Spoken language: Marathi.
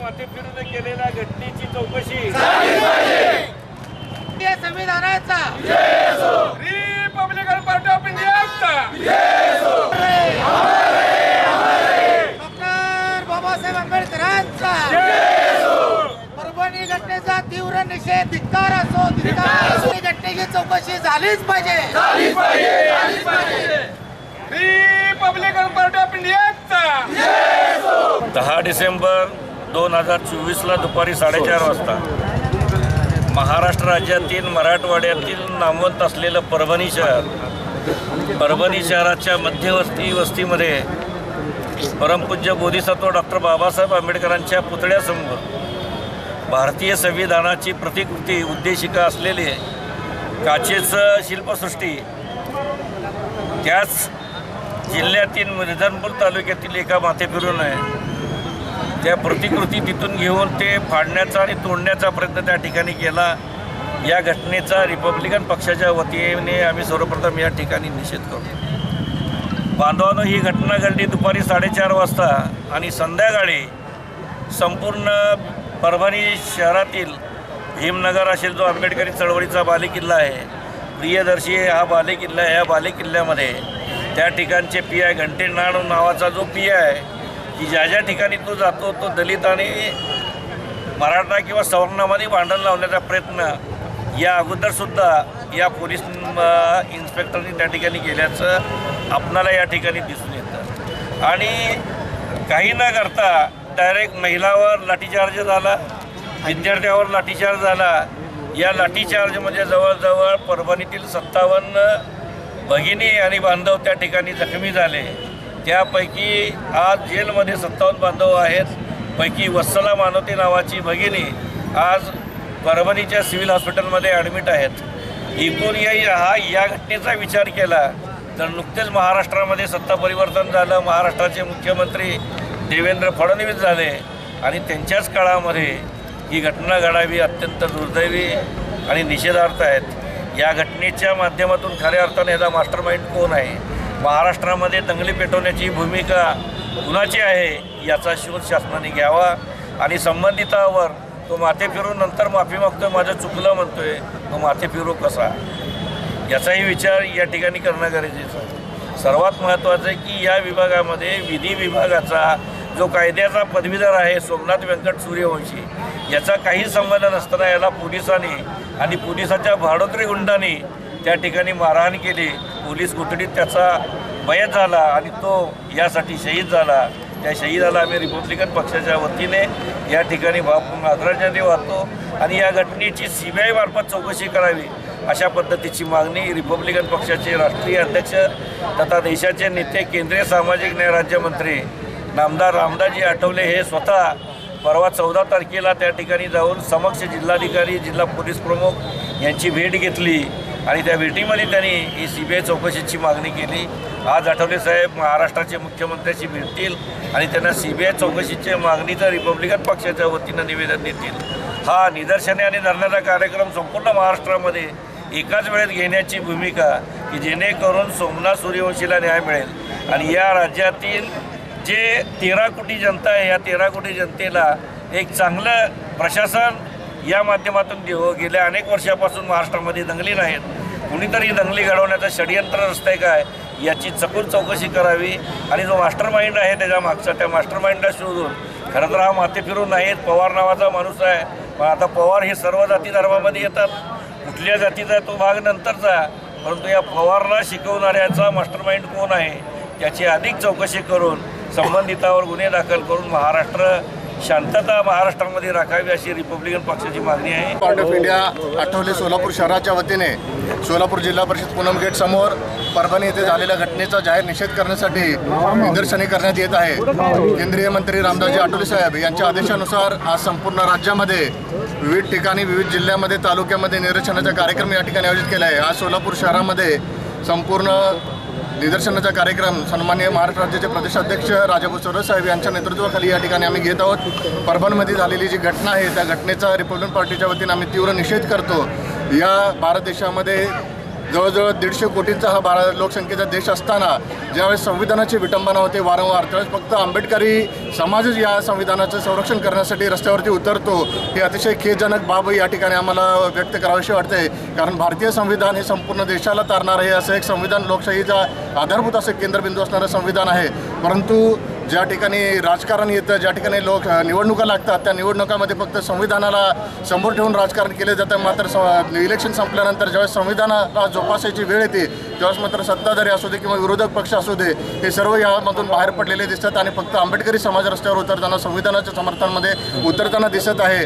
माथे फिरून केलेल्या घटनेची चौकशी. संविधानाचा. रिपब्लिकन पार्टी ऑफ इंडियाचा. डॉक्टर बाबासाहेब आंबेडकरांचा. परभणी घटनेचा तीव्र निषेध धिक्कार असो धिक्कार असो ही घटनेची चौकशी झालीच पाहिजे. रिपब्लिकन पार्टी ऑफ इंडियाचा. दहा डिसेंबर दोन हजार चोवीसला दुपारी साडेचार वाजता महाराष्ट्र राज्यातील मराठवाड्यातील नामवंत असलेलं परभणी शहर परभणी शहराच्या मध्यवस्ती वस्तीमध्ये परमपूज्य बोधिसत्व डॉक्टर बाबासाहेब आंबेडकरांच्या पुतळ्यासमोर भारतीय संविधानाची प्रतिकृती उद्देशिका असलेली काचेचं शिल्पसृष्टी त्याच जिल्ह्यातील मिर्झानपूर तालुक्यातील एका माथेफिरून आहे त्या प्रतिकृती तिथून घेऊन ते फाडण्याचा आणि तोडण्याचा प्रयत्न त्या ठिकाणी केला. या घटनेचा रिपब्लिकन पक्षाच्या वतीने आम्ही सर्वप्रथम या ठिकाणी निषेध करतो बांधवानं ही घटना घडली दुपारी साडेचार वाजता आणि संध्याकाळी संपूर्ण परभणी शहरातील भीमनगर असेल जो आंबेडकरी चळवळीचा बालेकिल्ला आहे. प्रियदर्शी हा बालेकिल्ला आहे. या बालेकिल्ल्यामध्ये त्या ठिकाणचे पी आय घंटेनाड नावाचा जो पी आय की ज्या ज्या ठिकाणी तो जातो तो दलित आणि मराठा किंवा सवर्णामध्ये भांडण लावण्याचा प्रयत्न या अगोदरसुद्धा या पोलीस इन्स्पेक्टरनी त्या ठिकाणी केल्याचं आपणाला या ठिकाणी दिसून येतं. आणि काही न करता डायरेक्ट महिलावर लाठीचार्ज झाला विद्यार्थ्यावर लाठीचार्ज झाला. या लाठीचार्जमध्ये जवळजवळ परभणीतील सत्तावन्न भगिनी आणि बांधव त्या ठिकाणी जखमी झाले. त्यापैकी आज जेलमध्ये सत्तावन्न बांधव आहेत पैकी वत्सला मानवते नावाची भगिनी आज परभणीच्या सिव्हिल हॉस्पिटलमध्ये ॲडमिट आहेत. एकूण या हा या घटनेचा विचार केला तर नुकतेच महाराष्ट्रामध्ये सत्ता परिवर्तन झालं. महाराष्ट्राचे मुख्यमंत्री देवेंद्र फडणवीस झाले आणि त्यांच्याच काळामध्ये ही घटना घडावी अत्यंत दुर्दैवी आणि निषेधार्थ आहेत. या घटनेच्या माध्यमातून खऱ्या अर्थाने याचा मास्टर माइंड कोण आहे? महाराष्ट्रामध्ये दंगली पेटवण्याची भूमिका कुणाची आहे याचा शोध शासनाने घ्यावा आणि संबंधितावर तो माथे फिरून नंतर माफी मागतोय माझं चुकलं म्हणतोय तो माथे फिरू कसा? याचाही विचार या ठिकाणी करणं गरजेचं आहे. सर्वात महत्त्वाचं आहे की या विभागामध्ये विधी विभागाचा जो कायद्याचा पदवीधर आहे सोमनाथ व्यंकट सूर्यवंशी याचा काही संबंध नसताना याला पोलिसांनी आणि पोलिसाच्या भाडोत्री गुंडांनी त्या ठिकाणी मारहाण केली. पोलीस कोठडीत त्याचा मयत झाला आणि तो यासाठी शहीद झाला. त्या शहीदाला आम्ही रिपब्लिकन पक्षाच्या वतीने या ठिकाणी भावपूर्ण आदरांजली वाहतो आणि या घटनेची सी बी आयमार्फत चौकशी करावी अशा पद्धतीची मागणी रिपब्लिकन पक्षाचे राष्ट्रीय अध्यक्ष तथा देशाचे नेते केंद्रीय सामाजिक न्याय राज्यमंत्री नामदार रामदाजी आठवले हे स्वतः परवा चौदा तारखेला त्या ठिकाणी जाऊन समक्ष जिल्हाधिकारी जिल्हा पोलीस प्रमुख यांची भेट घेतली. आणि त्या भेटीमध्ये त्यांनी ही सी बी आय चौकशीची मागणी केली. आज आठवले साहेब महाराष्ट्राचे मुख्यमंत्र्याशी भेटतील आणि त्यांना सी बी आय चौकशीच्या मागणीचं रिपब्लिकन पक्षाच्या वतीनं निवेदन देतील. हा निदर्शने आणि धरण्याचा कार्यक्रम संपूर्ण महाराष्ट्रामध्ये एकाच वेळेत घेण्याची भूमिका की जेणेकरून सोमनाथ सूर्यवंशीला न्याय मिळेल. आणि या राज्यातील जे तेरा कोटी जनता आहे या तेरा कोटी जनतेला एक चांगलं प्रशासन या माध्यमातून देव हो, गेल्या अनेक वर्षापासून महाराष्ट्रामध्ये दंगली नाहीत. कुणीतरी दंगली घडवण्याचं षडयंत्र असतंय काय याची चकून चौकशी करावी. आणि जो मास्टर माइंड आहे त्याच्या मागचा त्या मास्टर माइंडला शोधून खरं तर हा माथे फिरून नाहीत पवार नावाचा माणूस आहे. पण आता पवार हे सर्व जाती धर्मामध्ये येतात. कुठल्या जातीचा आहे तो भाग नंतरचा परंतु या पवारला शिकवणाऱ्याचा मास्टर माइंड कोण आहे त्याची अधिक चौकशी करून संबंधितावर गुन्हे दाखल करून महाराष्ट्र शांतता महाराष्ट्रामध्ये राखावी अशी रिपब्लिकन पक्षाची मागणी आहे. Party of India Athawale Solapur शहराच्या वतीने. सोलापूर जिल्हा परिषद पूनम गेट समोर परभणी येथे झालेल्या घटनेचा जाहीर निषेध करण्यासाठी निदर्शने करण्यात येत आहे. केंद्रीय मंत्री रामदासजी आठवले साहेब यांच्या आदेशानुसार आज संपूर्ण राज्यामध्ये विविध ठिकाणी विविध जिल्ह्यामध्ये तालुक्यामध्ये निदर्शनाचा कार्यक्रम या ठिकाणी आयोजित केला आहे. आज सोलापूर शहरामध्ये संपूर्ण निदर्शनाचा कार्यक्रम सन्मान्य महाराष्ट्र राज्याचे प्रदेशाध्यक्ष राजाभाऊ सरसाहेब साहेब यांच्या नेतृत्वाखाली या ठिकाणी आम्ही घेत आहोत. परभणमध्ये झालेली जी घटना आहे त्या घटनेचा रिपब्लिकन पार्टीच्या वतीने आम्ही तीव्र निषेध करतो. या भारत देशामध्ये जवळजवळ दीडशे कोटींचा हा भारत लोकसंख्येचा देश असताना ज्यावेळेस संविधानाची विटंबना होते वारंवार त्यावेळेस फक्त आंबेडकरी समाजच या संविधानाचं संरक्षण करण्यासाठी रस्त्यावरती उतरतो ही अतिशय खेदजनक बाब या ठिकाणी आम्हाला व्यक्त करावीशी वाटते. कारण भारतीय संविधान हे संपूर्ण देशाला तारणार आहे असं एक संविधान लोकशाहीचा आधारभूत असं केंद्रबिंदू असणारं संविधान आहे. परंतु ज्या ठिकाणी राजकारण येतं ज्या ठिकाणी लोक निवडणुका लागतात त्या निवडणुकामध्ये फक्त संविधानाला समोर ठेवून राजकारण केले जातं. मात्र स इलेक्शन संपल्यानंतर ज्यावेळेस संविधानाला जोपासायची वेळ येते त्यावेळेस मात्र सत्ताधारी असू दे किंवा विरोधक पक्ष असू दे हे सर्व यामधून बाहेर पडलेले दिसतात आणि फक्त आंबेडकरी समाज रस्त्यावर उतरताना संविधानाच्या समर्थनामध्ये उतरताना दिसत आहे.